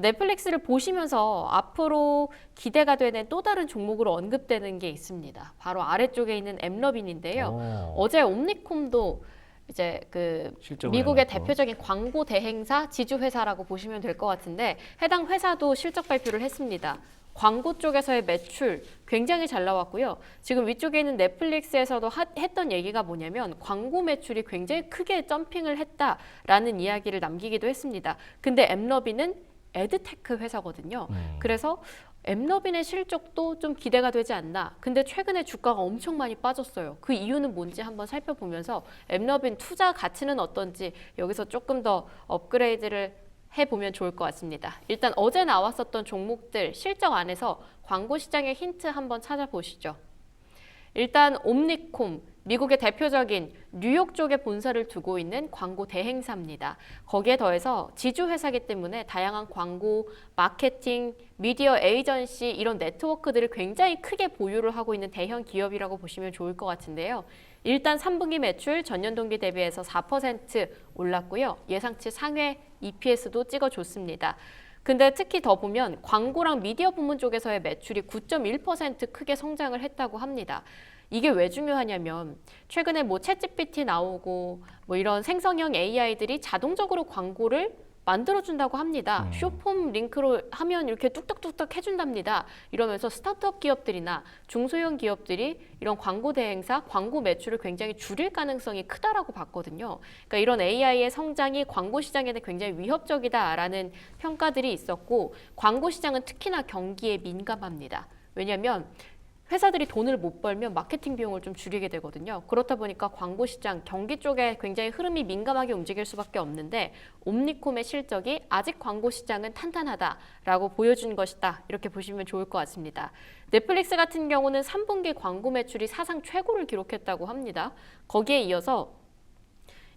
넷플릭스를 보시면서 앞으로 기대가 되는 또 다른 종목으로 언급되는 게 있습니다. 바로 아래쪽에 있는 엠러빈인데요. 어, 어제 옴니콤도 이제 그 미국의. 대표적인 광고 대행사 지주 회사라고 보시면 될 것 같은데 해당 회사도 실적 발표를 했습니다. 광고 쪽에서의 매출 굉장히 잘 나왔고요. 지금 위쪽에 있는 넷플릭스에서도 하- 했던 얘기가 뭐냐면 광고 매출이 굉장히 크게 점핑을 했다라는 이야기를 남기기도 했습니다. 근데 엠러비는 에드테크 회사거든요. 음. 그래서 엠러빈의 실적도 좀 기대가 되지 않나. 근데 최근에 주가가 엄청 많이 빠졌어요. 그 이유는 뭔지 한번 살펴보면서 엠러빈 투자 가치는 어떤지 여기서 조금 더 업그레이드를 해보면 좋을 것 같습니다. 일단 어제 나왔었던 종목들 실적 안에서 광고 시장의 힌트 한번 찾아보시죠. 일단 옴니콤 미국의 대표적인 뉴욕 쪽에 본사를 두고 있는 광고 대행사입니다. 거기에 더해서 지주 회사기 때문에 다양한 광고, 마케팅, 미디어 에이전시 이런 네트워크들을 굉장히 크게 보유를 하고 있는 대형 기업이라고 보시면 좋을 것 같은데요. 일단 3분기 매출 전년 동기 대비해서 4% 올랐고요. 예상치 상회 EPS도 찍어줬습니다. 근데 특히 더 보면 광고랑 미디어 부문 쪽에서의 매출이 9.1% 크게 성장을 했다고 합니다. 이게 왜 중요하냐면 최근에 뭐 챗GPT 나오고 뭐 이런 생성형 AI들이 자동적으로 광고를 만들어준다고 합니다. 음. 쇼폼 링크로 하면 이렇게 뚝딱뚝딱 해준답니다. 이러면서 스타트업 기업들이나 중소형 기업들이 이런 광고 대행사, 광고 매출을 굉장히 줄일 가능성이 크다라고 봤거든요. 그러니까 이런 AI의 성장이 광고 시장에는 굉장히 위협적이다라는 평가들이 있었고 광고 시장은 특히나 경기에 민감합니다. 왜냐하면 회사들이 돈을 못 벌면 마케팅 비용을 좀 줄이게 되거든요. 그렇다 보니까 광고 시장, 경기 쪽에 굉장히 흐름이 민감하게 움직일 수밖에 없는데 옴니콤의 실적이 아직 광고 시장은 탄탄하다라고 보여준 것이다. 이렇게 보시면 좋을 것 같습니다. 넷플릭스 같은 경우는 3분기 광고 매출이 사상 최고를 기록했다고 합니다. 거기에 이어서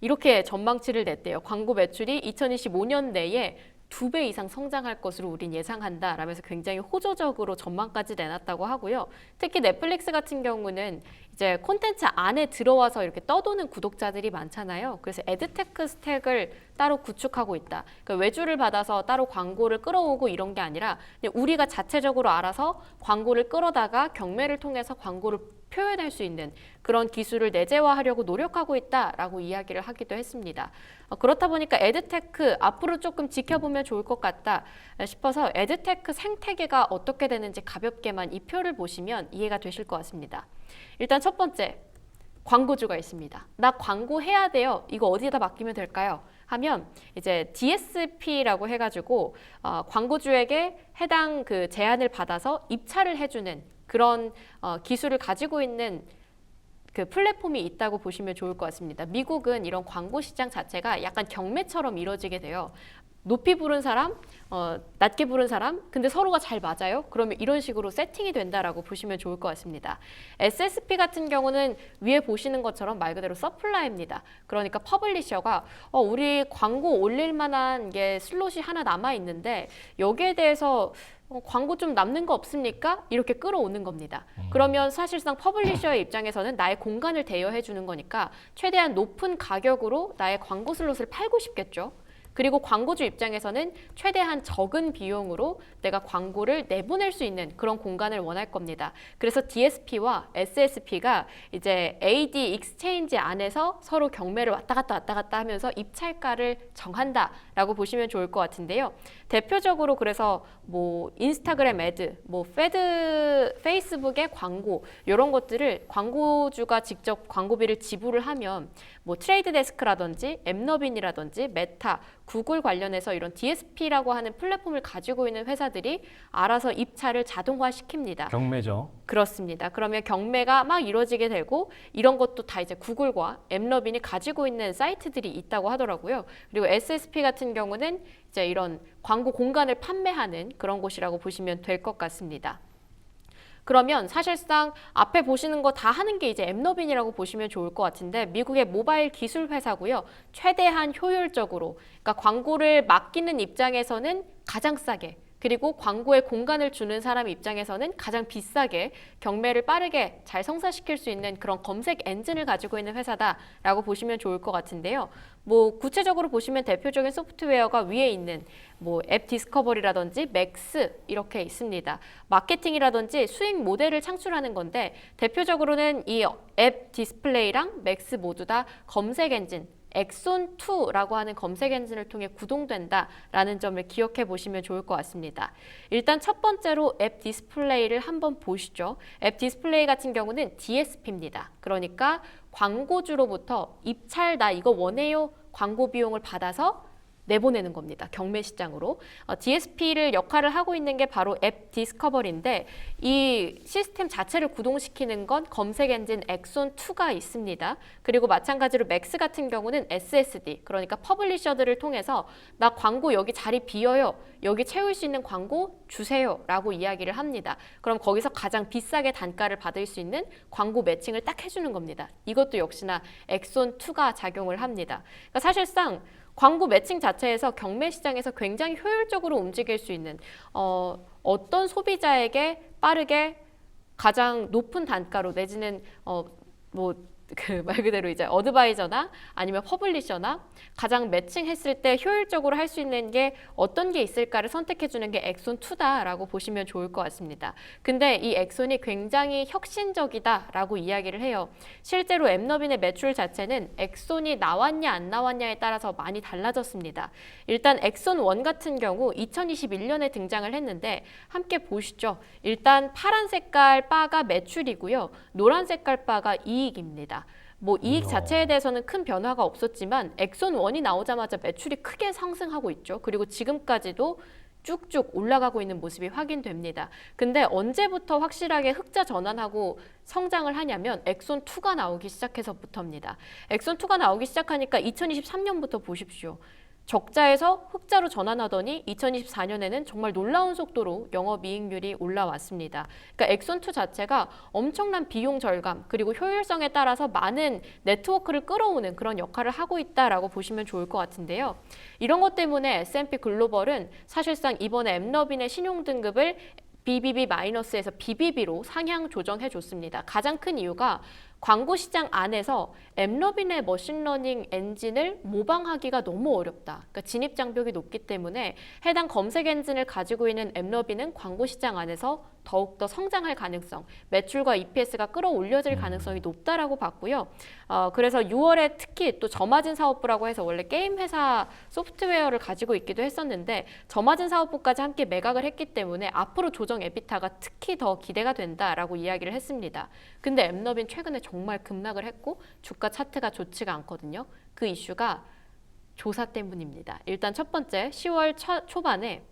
이렇게 전망치를 냈대요. 광고 매출이 2025년 내에 두 배 이상 성장할 것으로 우린 예상한다. 라면서 굉장히 호조적으로 전망까지 내놨다고 하고요. 특히 넷플릭스 같은 경우는 이제 콘텐츠 안에 들어와서 이렇게 떠도는 구독자들이 많잖아요. 그래서 에드테크 스택을 따로 구축하고 있다. 그러니까 외주를 받아서 따로 광고를 끌어오고 이런 게 아니라 우리가 자체적으로 알아서 광고를 끌어다가 경매를 통해서 광고를 표현할 수 있는 그런 기술을 내재화하려고 노력하고 있다라고 이야기를 하기도 했습니다. 어, 그렇다 보니까 에드테크 앞으로 조금 지켜보면 좋을 것 같다 싶어서 에드테크 생태계가 어떻게 되는지 가볍게만 이 표를 보시면 이해가 되실 것 같습니다. 일단 첫 번째 광고주가 있습니다. 나 광고 해야 돼요. 이거 어디에다 맡기면 될까요? 하면 이제 DSP라고 해가지고 어, 광고주에게 해당 그 제안을 받아서 입찰을 해주는 그런 어, 기술을 가지고 있는 그 플랫폼이 있다고 보시면 좋을 것 같습니다. 미국은 이런 광고 시장 자체가 약간 경매처럼 이루어지게 돼요. 높이 부른 사람, 어, 낮게 부른 사람, 근데 서로가 잘 맞아요? 그러면 이런 식으로 세팅이 된다라고 보시면 좋을 것 같습니다. SSP 같은 경우는 위에 보시는 것처럼 말 그대로 서플라이입니다. 그러니까 퍼블리셔가 어, 우리 광고 올릴 만한 게 슬롯이 하나 남아 있는데 여기에 대해서 어, 광고 좀 남는 거 없습니까? 이렇게 끌어오는 겁니다. 그러면 사실상 퍼블리셔의 입장에서는 나의 공간을 대여해 주는 거니까 최대한 높은 가격으로 나의 광고 슬롯을 팔고 싶겠죠. 그리고 광고주 입장에서는 최대한 적은 비용으로 내가 광고를 내보낼 수 있는 그런 공간을 원할 겁니다. 그래서 DSP와 SSP가 이제 AD 익스체인지 안에서 서로 경매를 왔다 갔다 왔다 갔다 하면서 입찰가를 정한다라고 보시면 좋을 것 같은데요. 대표적으로 그래서 뭐 인스타그램 애드, 뭐 페드, 페이스북의 광고 이런 것들을 광고주가 직접 광고비를 지불을 하면 뭐 트레이드 데스크라든지 앱너빈이라든지 메타, 구글 관련해서 이런 DSP라고 하는 플랫폼을 가지고 있는 회사들이 알아서 입찰을 자동화시킵니다. 경매죠. 그렇습니다. 그러면 경매가 막 이루어지게 되고 이런 것도 다 이제 구글과 앱러빈이 가지고 있는 사이트들이 있다고 하더라고요. 그리고 SSP 같은 경우는 이제 이런 광고 공간을 판매하는 그런 곳이라고 보시면 될 것 같습니다. 그러면 사실상 앞에 보시는 거 다 하는 게 이제 앱너빈이라고 보시면 좋을 것 같은데 미국의 모바일 기술 회사고요. 최대한 효율적으로 그러니까 광고를 맡기는 입장에서는 가장 싸게 그리고 광고에 공간을 주는 사람 입장에서는 가장 비싸게 경매를 빠르게 잘 성사시킬 수 있는 그런 검색 엔진을 가지고 있는 회사다라고 보시면 좋을 것 같은데요. 뭐 구체적으로 보시면 대표적인 소프트웨어가 위에 있는 뭐 앱 디스커버리라든지 맥스 이렇게 있습니다. 마케팅이라든지 수익 모델을 창출하는 건데 대표적으로는 이 앱 디스플레이랑 맥스 모두 다 검색 엔진 엑손2라고 하는 검색 엔진을 통해 구동된다라는 점을 기억해 보시면 좋을 것 같습니다. 일단 첫 번째로 앱 디스플레이를 한번 보시죠. 앱 디스플레이 같은 경우는 DSP입니다. 그러니까 광고주로부터 입찰 나 이거 원해요 광고 비용을 받아서 내보내는 겁니다. 경매 시장으로. 어, DSP를 역할을 하고 있는 게 바로 앱 디스커버리인데 이 시스템 자체를 구동시키는 건 검색 엔진 엑손 2가 있습니다. 그리고 마찬가지로 맥스 같은 경우는 SSD, 그러니까 퍼블리셔들을 통해서 나 광고 여기 자리 비어요. 여기 채울 수 있는 광고 주세요. 라고 이야기를 합니다. 그럼 거기서 가장 비싸게 단가를 받을 수 있는 광고 매칭을 딱 해주는 겁니다. 이것도 역시나 엑손 2가 작용을 합니다. 그러니까 사실상 광고 매칭 자체에서 경매 시장에서 굉장히 효율적으로 움직일 수 있는 어, 어떤 소비자에게 빠르게 가장 높은 단가로 내지는 어, 뭐 그 말 그대로 이제 어드바이저나 아니면 퍼블리셔나 가장 매칭했을 때 효율적으로 할 수 있는 게 어떤 게 있을까를 선택해 주는 게 엑손 2다라고 보시면 좋을 것 같습니다. 근데 이 엑손이 굉장히 혁신적이다라고 이야기를 해요. 실제로 엠너빈의 매출 자체는 엑손이 나왔냐 안 나왔냐에 따라서 많이 달라졌습니다. 일단 엑손 1 같은 경우 2021년에 등장을 했는데 함께 보시죠. 일단 파란 색깔 바가 매출이고요. 노란 색깔 바가 이익입니다. 뭐 이익. 자체에 대해서는 큰 변화가 없었지만 엑손 1이 나오자마자 매출이 크게 상승하고 있죠. 그리고 지금까지도 쭉쭉 올라가고 있는 모습이 확인됩니다. 근데 언제부터 확실하게 흑자 전환하고 성장을 하냐면 엑손 2가 나오기 시작해서부터입니다. 엑손 2가 나오기 시작하니까 2023년부터 보십시오. 적자에서 흑자로 전환하더니 2024년에는 정말 놀라운 속도로 영업이익률이 올라왔습니다. 그러니까 엑손2 자체가 엄청난 비용 절감 그리고 효율성에 따라서 많은 네트워크를 끌어오는 그런 역할을 하고 있다라고 보시면 좋을 것 같은데요. 이런 것 때문에 S&P 글로벌은 사실상 이번에 엠너빈의 신용 등급을 BBB 마이너스에서 BBB로 상향 조정해 줬습니다. 가장 큰 이유가 광고 시장 안에서 엠러빈의 머신러닝 엔진을 모방하기가 너무 어렵다. 그러니까 진입 장벽이 높기 때문에 해당 검색 엔진을 가지고 있는 엠러빈은 광고 시장 안에서 더욱더 성장할 가능성, 매출과 EPS가 끌어올려질 가능성이 높다라고 봤고요. 어, 그래서 6월에 특히 또 저마진 사업부라고 해서 원래 게임 회사 소프트웨어를 가지고 있기도 했었는데 저마진 사업부까지 함께 매각을 했기 때문에 앞으로 조정 에비타가 특히 더 기대가 된다라고 이야기를 했습니다. 근데 엠너빈 최근에 정말 급락을 했고 주가 차트가 좋지가 않거든요. 그 이슈가 조사 때문입니다. 일단 첫 번째 10월 초, 초반에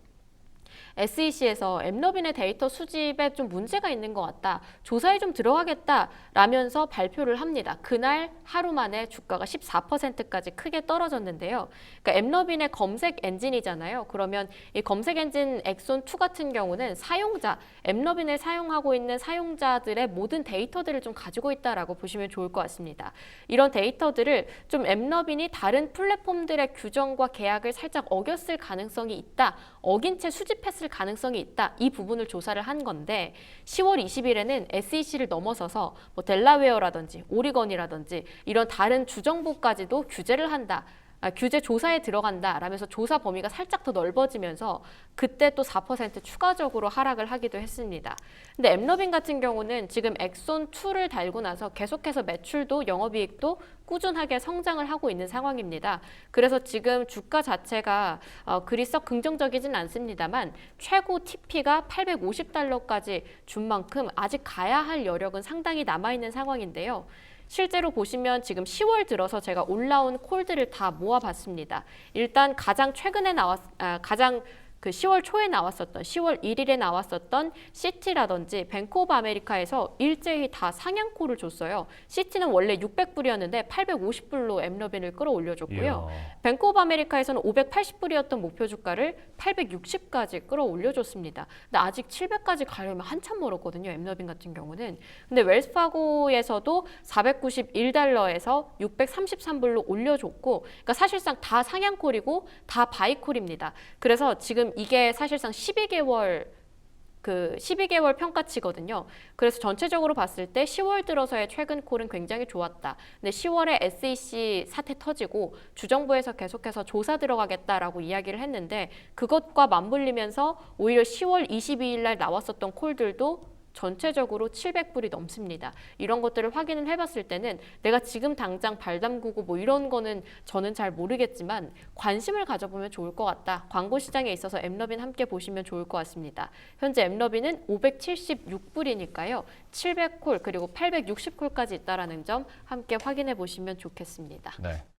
SEC에서 엠너빈의 데이터 수집에 좀 문제가 있는 것 같다. 조사에 좀 들어가겠다라면서 발표를 합니다. 그날 하루 만에 주가가 14%까지 크게 떨어졌는데요. 그러니까 엠너빈의 검색 엔진이잖아요. 그러면 이 검색 엔진 엑손 2 같은 경우는 사용자, 엠너빈을 사용하고 있는 사용자들의 모든 데이터들을 좀 가지고 있다라고 보시면 좋을 것 같습니다. 이런 데이터들을 좀 엠너빈이 다른 플랫폼들의 규정과 계약을 살짝 어겼을 가능성이 있다. 어긴 채 수집했을 가능성이 있다. 이 부분을 조사를 한 건데 10월 20일에는 SEC를 넘어서서 뭐 델라웨어라든지 오리건이라든지 이런 다른 주정부까지도 규제를 한다. 아, 규제 조사에 들어간다 라면서 조사 범위가 살짝 더 넓어지면서 그때 또 4% 추가적으로 하락을 하기도 했습니다. 근데 엠러빈 같은 경우는 지금 엑손 2를 달고 나서 계속해서 매출도 영업이익도 꾸준하게 성장을 하고 있는 상황입니다. 그래서 지금 주가 자체가 어, 그리 썩 긍정적이진 않습니다만 최고 TP가 850달러까지 준 만큼 아직 가야 할 여력은 상당히 남아 있는 상황인데요. 실제로 보시면 지금 10월 들어서 제가 올라온 콜들을 다 모아봤습니다. 일단 가장 최근에 나왔, 아, 가장 그 10월 초에 나왔었던 10월 1일에 나왔었던 시티라든지 뱅크 오브 아메리카에서 일제히 다 상향콜을 줬어요. 시티는 원래 600불이었는데 850불로 엠러빈을 끌어올려줬고요. 이야. 뱅크 오브 아메리카에서는 580불이었던 목표 주가를 860까지 끌어올려줬습니다. 근데 아직 700까지 가려면 한참 멀었거든요. 엠너빈 같은 경우는. 근데 웰스파고에서도 491달러에서 633불로 올려줬고, 그러니까 사실상 다 상향콜이고 다 바이콜입니다. 그래서 지금 이게 사실상 12개월 그 12개월 평가치거든요. 그래서 전체적으로 봤을 때 10월 들어서의 최근 콜은 굉장히 좋았다. 근데 10월에 SEC 사태 터지고 주정부에서 계속해서 조사 들어가겠다라고 이야기를 했는데 그것과 맞물리면서 오히려 10월 22일 날 나왔었던 콜들도 전체적으로 700불이 넘습니다. 이런 것들을 확인을 해봤을 때는 내가 지금 당장 발 담그고 뭐 이런 거는 저는 잘 모르겠지만 관심을 가져보면 좋을 것 같다. 광고 시장에 있어서 엠러빈 함께 보시면 좋을 것 같습니다. 현재 엠러빈은 576불이니까요. 700콜 그리고 860콜까지 있다라는 점 함께 확인해 보시면 좋겠습니다. 네.